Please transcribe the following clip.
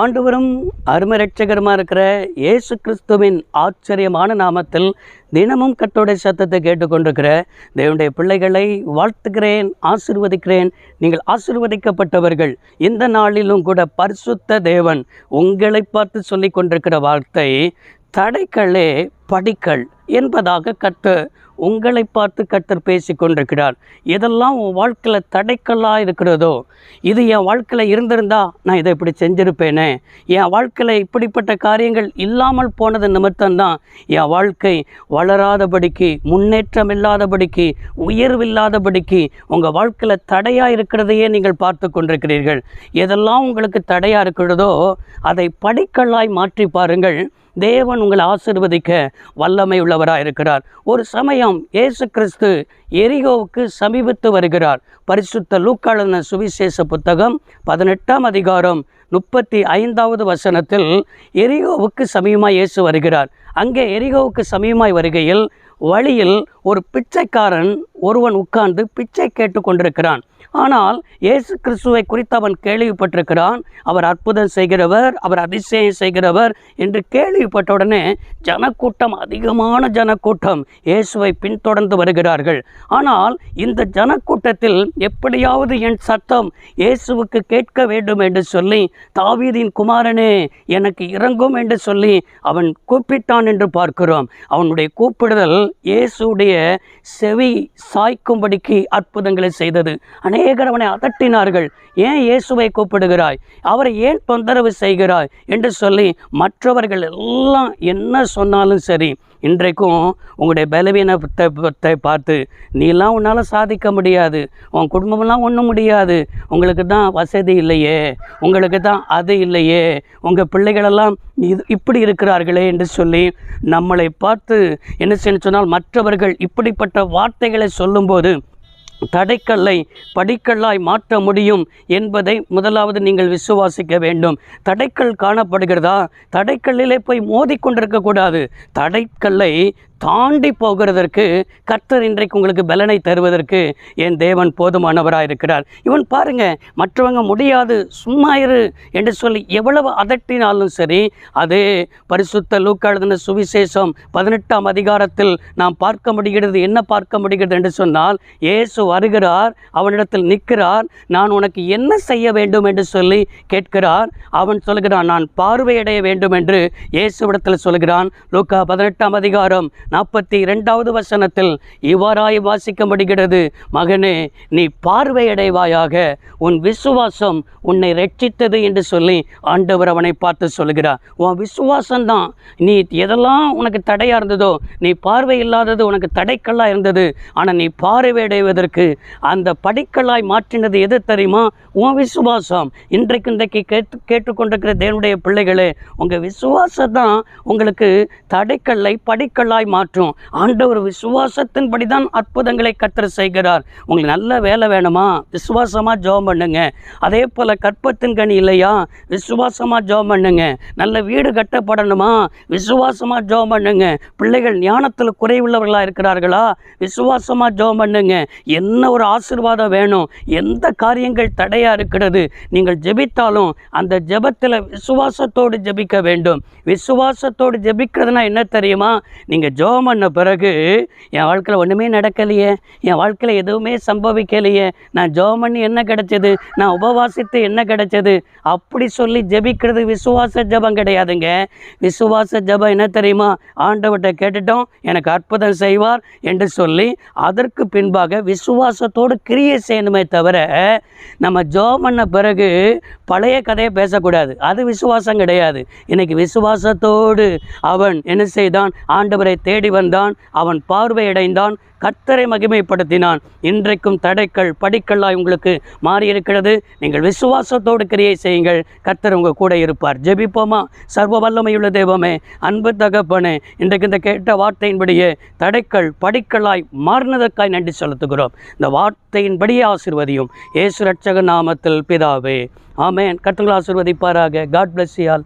ஆண்டவரும் அருமரட்சகருமா இருக்கிற இயேசு கிறிஸ்துவின் ஆச்சரியமான நாமத்தில் தினமும் கத்தோடைய சத்தத்தை கேட்டுக்கொண்டிருக்கிற தேவனுடைய பிள்ளைகளை வாழ்த்துகிறேன் ஆசிர்வதிக்கிறேன். நீங்கள் ஆசிர்வதிக்கப்பட்டவர்கள் இந்த நாளிலும் கூட பரிசுத்த தேவன் உங்களை பார்த்து சொல்லி கொண்டிருக்கிற வார்த்தை தடைகளே படிக்கள் என்பதாக கத்து உங்களை பார்த்து கத்தர் பேசி கொண்டிருக்கிறார். எதெல்லாம் உன் வாழ்க்கையில் தடைக்கல்லாக இருக்கிறதோ இது என் வாழ்க்கையில் இருந்திருந்தா நான் இதை இப்படி செஞ்சுருப்பேனே. என் வாழ்க்கையில் இப்படிப்பட்ட காரியங்கள் இல்லாமல் போனது நிமித்தம்தான் என் வாழ்க்கை வளராதபடிக்கு முன்னேற்றம் இல்லாதபடிக்கு உயர்வில்லாதபடிக்கு உங்கள் வாழ்க்கையில் தடையாக இருக்கிறதையே நீங்கள் பார்த்து கொண்டிருக்கிறீர்கள். எதெல்லாம் உங்களுக்கு தடையாக இருக்கிறதோ அதை படிக்கல்லாய் மாற்றி பாருங்கள். தேவன் உங்களை ஆசிர்வதிக்க வல்லமை உள்ளவராக இருக்கிறார் ஒரு சமயம் இயேசு கிறிஸ்து எரிகோவுக்கு சமீபத்து வருகிறார். பரிசுத்த லூக்காளன சுவிசேஷ புத்தகம் பதினெட்டாம் அதிகாரம் முப்பத்தி ஐந்தாவது வசனத்தில் எரிகோவுக்கு சமீபமாக இயேசு வருகிறார். அங்கே எரிகோவுக்கு சமீபமாய் வருகையில் வழியில் ஒரு பிச்சைக்காரன் ஒருவன் உட்கார்ந்து பிச்சை கேட்டு கொண்டிருக்கிறான். ஆனால் இயேசு கிறிஸ்துவை குறித்து அவன் கேள்விப்பட்டிருக்கிறான். அவர் அற்புதம் செய்கிறவர் அவர் அதிசயம் செய்கிறவர் என்று கேள்விப்பட்ட உடனே ஜனக்கூட்டம் அதிகமான ஜனக்கூட்டம் இயேசுவை பின்தொடர்ந்து வருகிறார்கள். ஆனால் இந்த ஜனக்கூட்டத்தில் எப்படியாவது என் சத்தம் இயேசுவுக்கு கேட்க வேண்டும் என்று சொல்லி தாவீதின் குமாரனே எனக்கு இறங்கும் என்று சொல்லி அவன் கூப்பிட்டான் என்று பார்க்கிறோம். அவனுடைய கூப்பிடுதல் இயேசுடைய செவி சாய்க்கும்படிக்கு அற்புதங்களை செய்தது. அநேகர் அவனை அதட்டினார்கள். ஏன் இயேசுவை கூப்பிடுகிறாய்? அவரை ஏன் தொந்தரவு செய்கிறாய்? என்று சொல்லி மற்றவர்கள் எல்லாம் என்ன சொன்னாலும் சரி இன்றைக்கும் உங்களுடைய பலவீனத்தை பார்த்து நீலாம் உன்னால் சாதிக்க முடியாது. உன் குடும்பமெல்லாம் ஒன்றும் முடியாது. உங்களுக்கு தான் வசதி இல்லையே. உங்களுக்கு தான் அது இல்லையே. உங்கள் பிள்ளைகளெல்லாம் இது இப்படி இருக்கிறார்களே என்று சொல்லி நம்மளை பார்த்து என்ன செய்யணும் சொன்னால் மற்றவர்கள் இப்படிப்பட்ட வார்த்தைகளை சொல்லும்போது தடைக்கல்லை படிக்கல்லாய் மாற்ற முடியும் என்பதை முதலாவது நீங்கள் விசுவாசிக்க வேண்டும். தடைக்கல் காணப்படுகிறதா? தடைக்கல்லிலே போய் மோதிக்கொண்டிருக்கக்கூடாது. தடைக்கல்லை தாண்டி போகிறதற்கு கர்த்தர் இன்றைக்கு உங்களுக்கு பலனை தருவதற்கு என் தேவன் போதுமானவராக இருக்கிறார். இவன் பாருங்க மற்றவங்க முடியாது சும்மா இரு என்று சொல்லி எவ்வளவு அதட்டினாலும் சரி அதே பரிசுத்த லூக்காளுதின சுவிசேஷம் பதினெட்டாம் அதிகாரத்தில் நாம் பார்க்க முடிகிறது என்ன பார்க்க முடிகிறது என்று சொன்னால் இயேசு வருகிறார் அவனிடத்தில் நிற்கிறார் நான் உனக்கு என்ன செய்ய வேண்டும் என்று சொல்லி கேட்கிறார். அவன் சொல்கிறான் நான் பார்வையடைய வேண்டும் என்று இயேசுவிடத்தில் சொல்கிறான். லூக்கா பதினெட்டாம் அதிகாரம் நாற்பத்தி இரண்டாவது வசனத்தில் இவ்வாறாய் வாசிக்கப்படுகிறது மகனே நீ பார்வையடைவாயாக உன் விசுவாசம் உன்னை ரட்சித்தது என்று சொல்லி ஆண்டவர் அவனை பார்த்து சொல்கிறார் உன் விசுவாசம்தான். நீ எதெல்லாம் உனக்கு தடையாக இருந்ததோ நீ பார்வை இல்லாதது உனக்கு தடைக்கல்லாக இருந்தது. ஆனால் நீ பார்வையடைவதற்கு அந்த படிக்கல்லாய் மாற்றினது எது தெரியுமா? உன் விசுவாசம். இன்றைக்கு இன்றைக்கு கேட்டு கேட்டுக்கொண்டிருக்கிற தேவனுடைய பிள்ளைகளே உங்கள் விசுவாசம் தான் உங்களுக்கு தடைக்கல்லை படிக்கல்லாய் மாற்றும். ஆண்டவர் விசுவாசத்தின்படி தான் அற்புதங்களை கத்தர் செய்கிறார். உங்களுக்கு நல்ல வேலை வேணுமா? விசுவாசமாக ஜெபம் பண்ணுங்க. அதே போல் கற்பத்தின் கனி இல்லையா? விசுவாசமாக ஜெபம் பண்ணுங்க. நல்ல வீடு கட்டப்படணுமா? விசுவாசமாக ஜெபம் பண்ணுங்க. பிள்ளைகள் ஞானத்தில் குறைவுள்ளவர்களாக இருக்கிறார்களா? விசுவாசமாக ஜெபம் பண்ணுங்க. என்ன ஒரு ஆசீர்வாதம் வேணும்? எந்த காரியங்கள் தடையாக இருக்கிறது? நீங்கள் ஜெபித்தாலும் அந்த ஜெபத்தில் விசுவாசத்தோடு ஜெபிக்க வேண்டும். விசுவாசத்தோடு ஜெபிக்கிறதுனா என்ன தெரியுமா? நீங்கள் ஜெபம் பண்ண பிறகு என் வாழ்க்கையில் ஒன்றுமே நடக்கலையே. என் வாழ்க்கையில் எதுவுமே சம்பவிக்கலையே. நான் ஜெபம் பண்ணி என்ன கிடைச்சது? நான் உபவாசித்து என்ன கிடைச்சது? அப்படி சொல்லி ஜெபிக்கிறது விசுவாச ஜெபம் கிடையாதுங்க. விசுவாச ஜெபம் என்ன தெரியுமா? ஆண்டவர்கிட்ட கேட்டுட்டோம். எனக்கு அற்புதம் செய்வார் என்று சொல்லி அதற்கு பின்பாக விசுவாசத்தோடு கிரியை செய்யணுமே தவிர நம்ம ஜோம் பண்ண பிறகு பழைய கதையை பேசக்கூடாது. அது விசுவாசம் கிடையாது. இன்னைக்கு விசுவாசத்தோடு அவன் என்ன செய்தான்? ஆண்டவரை தேடி வந்தான். அவன் பார்வையடைந்தான். கர்த்தரை மகிமைப்படுத்தினான். இன்றைக்கும் தடைக்கள் படிக்கல்லாய் உங்களுக்கு மாறியிருக்கிறது. நீங்கள் விசுவாசத்தோடு கிரியை செய்யுங்கள். கர்த்தர் உங்கள் கூட இருப்பார். ஜெபிப்போமா? சர்வ வல்லமையுள்ள தெய்வமே அன்பு தகப்பனே இன்றைக்கு இந்த கேட்ட வார்த்தையின்படியே தடைக்கள் படிக்கல்லாய் மாறினதற்காய் நன்றி செலுத்துகிறோம். இந்த வார்த்தையின்படியே ஆசிர்வதியும். இயேசு ரட்சக நாமத்தில் பிதாவே. ஆமேன். கர்த்தர்கள் ஆசிர்வதிப்பாராக. காட் பிளஸ் யால்